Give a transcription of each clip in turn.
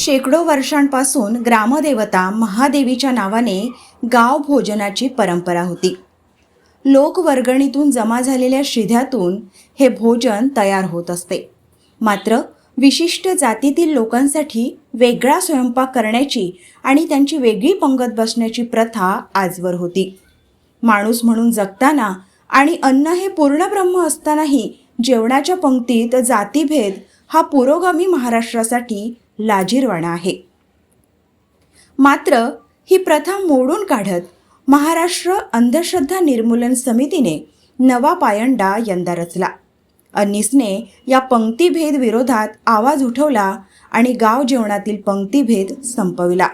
शेकडो वर्षांपासून ग्रामदेवता महादेवीच्या नावाने गाव भोजनाची परंपरा होती. लोकवर्गणीतून जमा झालेल्या शिध्यातून हे भोजन तयार होत असते. मात्र विशिष्ट जातीतील लोकांसाठी वेगळा स्वयंपाक करण्याची आणि त्यांची वेगळी पंगत बसण्याची प्रथा आजवर होती. माणूस म्हणून जगताना आणि अन्न हे पूर्ण ब्रह्म असतानाही जेवणाच्या पंक्तीत जातीभेद हा पुरोगामी महाराष्ट्रासाठी लाजीरवाणा आहे. मात्र ही प्रथा मोडून काढत महाराष्ट्र अंधश्रद्धा निर्मूलन समितीने नवा पायंडा यंदा रचला. अनिसने या पंक्तीभेद विरोधात आवाज उठवला आणि गाव जेवणातील पंक्तीभेद संपविला.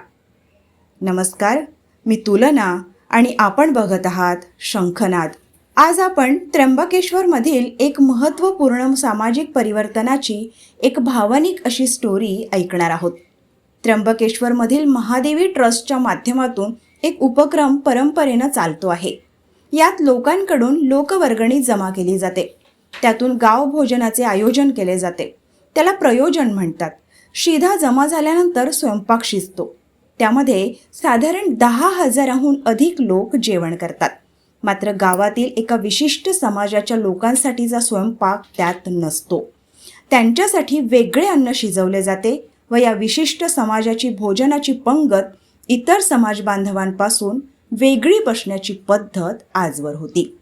नमस्कार मी तुलना आणि आपण बघत आहात शंखनाद. आज आपण त्र्यंबकेश्वरमधील एक महत्त्वपूर्ण सामाजिक परिवर्तनाची एक भावनिक अशी स्टोरी ऐकणार आहोत. त्र्यंबकेश्वरमधील महादेवी ट्रस्टच्या माध्यमातून एक उपक्रम परंपरेनं चालतो आहे. यात लोकांकडून लोकवर्गणी जमा केली जाते. त्यातून गाव भोजनाचे आयोजन केले जाते. त्याला प्रयोजन म्हणतात. शिधा जमा झाल्यानंतर स्वयंपाक शिजतो. त्यामध्ये साधारण दहा हजाराहून अधिक लोक जेवण करतात. मात्र गावातील एका विशिष्ट समाजाच्या लोकांसाठीचा स्वयंपाक त्यात नसतो. त्यांच्यासाठी वेगळे अन्न शिजवले जाते व या विशिष्ट समाजाची भोजनाची पंगत इतर समाज बांधवांपासून वेगळी बसण्याची पद्धत आजवर होती.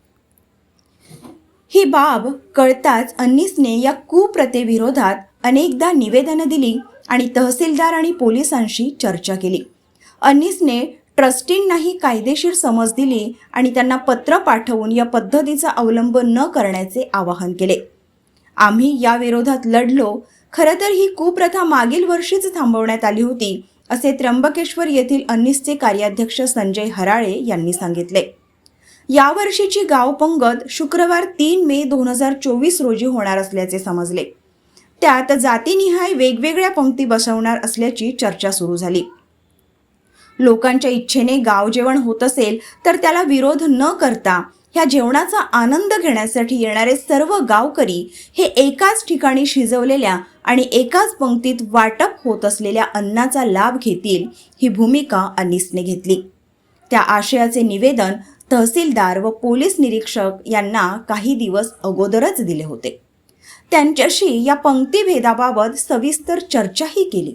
ही बाब कळताच अनिसने या कुप्रथेविरोधात अनेकदा निवेदनं दिली आणि तहसीलदार आणि पोलिसांशी चर्चा केली. अनिसने ट्रस्टींनाही कायदेशीर समज दिली आणि त्यांना पत्र पाठवून या पद्धतीचा अवलंब न करण्याचे आवाहन केले. आम्ही या विरोधात लढलो. खरं तर ही कुप्रथा मागील वर्षीच थांबवण्यात आली होती असे त्र्यंबकेश्वर येथील अन्निसचे कार्याध्यक्ष संजय हराळे यांनी सांगितले. यावर्षीची गाव पंगत शुक्रवार तीन मे दोन हजार चोवीस रोजी होणार असल्याचे समजले. त्यात जातीनिहाय वेगवेगळ्या पंक्ती बसवणार असल्याची चर्चा सुरू झाली. लोकांच्या इच्छेने गाव जेवण होत असेल तर त्याला विरोध न करता ह्या जेवणाचा आनंद घेण्यासाठी येणारे सर्व गावकरी हे एकाच ठिकाणी शिजवलेल्या आणि एकाच पंक्तीत वाटप होत असलेल्या अन्नाचा लाभ घेतील ही भूमिका अनिसने घेतली. त्या आशयाचे निवेदन तहसीलदार व पोलीस निरीक्षक यांना काही दिवस अगोदरच दिले होते. त्यांच्याशी या पंक्तीभेदाबाबत सविस्तर चर्चाही केली.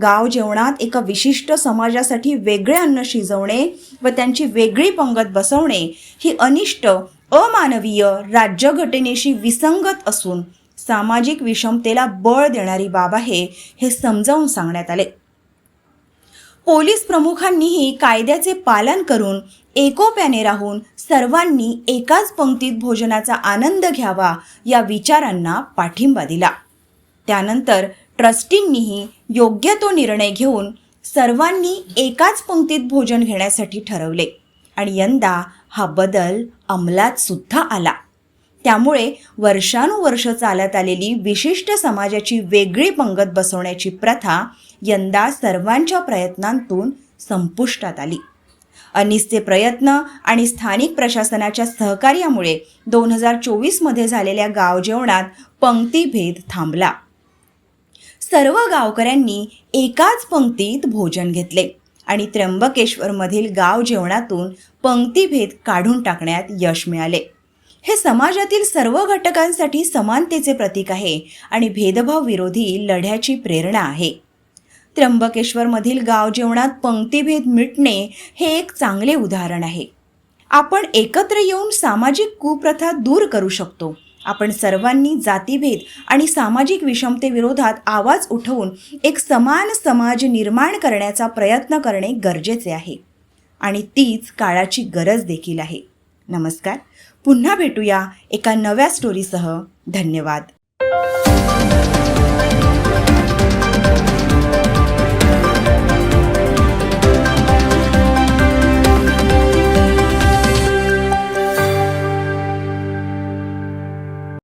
गाव जेवणात एका विशिष्ट समाजासाठी वेगळे अन्न शिजवणे व त्यांची वेगळी पंगत बसवणे ही अनिष्ट अमानवीय राज्यघटनेशी विसंगत असून सामाजिक विषमतेला बळ देणारी बाब आहे हे समजावून सांगण्यात आले. पोलीस प्रमुखांनीही कायद्याचे पालन करून एकोप्याने राहून सर्वांनी एकाच पंक्तीत भोजनाचा आनंद घ्यावा या विचारांना पाठिंबा दिला. त्यानंतर ट्रस्टींनीही योग्य तो निर्णय घेऊन सर्वांनी एकाच पंक्तीत भोजन घेण्यासाठी ठरवले. आणि यंदा हा बदल अंमलात सुद्धा आला. त्यामुळे वर्षानुवर्ष चालत आलेली विशिष्ट समाजाची वेगळी पंगत बसवण्याची प्रथा यंदा सर्वांच्या प्रयत्नांतून संपुष्टात आली. अनिसचे प्रयत्न आणि स्थानिक प्रशासनाच्या सहकार्यामुळे दोन हजार चोवीसमध्ये झालेल्या गाव जेवणात पंक्तीभेद थांबला. सर्व गावकऱ्यांनी एकाच पंक्तीत भोजन घेतले आणि त्र्यंबकेश्वरमधील गाव जेवणातून पंक्तीभेद काढून टाकण्यात यश मिळाले. हे समाजातील सर्व घटकांसाठी समानतेचे प्रतीक आहे आणि भेदभाव विरोधी लढ्याची प्रेरणा आहे. त्र्यंबकेश्वरमधील गाव जेवणात पंक्तीभेद मिटणे हे एक चांगले उदाहरण आहे. आपण एकत्र येऊन सामाजिक कुप्रथा दूर करू शकतो. आपण सर्वांनी जातीभेद आणि सामाजिक विषमतेविरोधात आवाज उठवून एक समान समाज निर्माण करण्याचा प्रयत्न करणे गरजेचे आहे. आणि तीच काळाची गरज देखील आहे. नमस्कार. पुन्हा भेटूया एका नव्या स्टोरीसह धन्यवाद.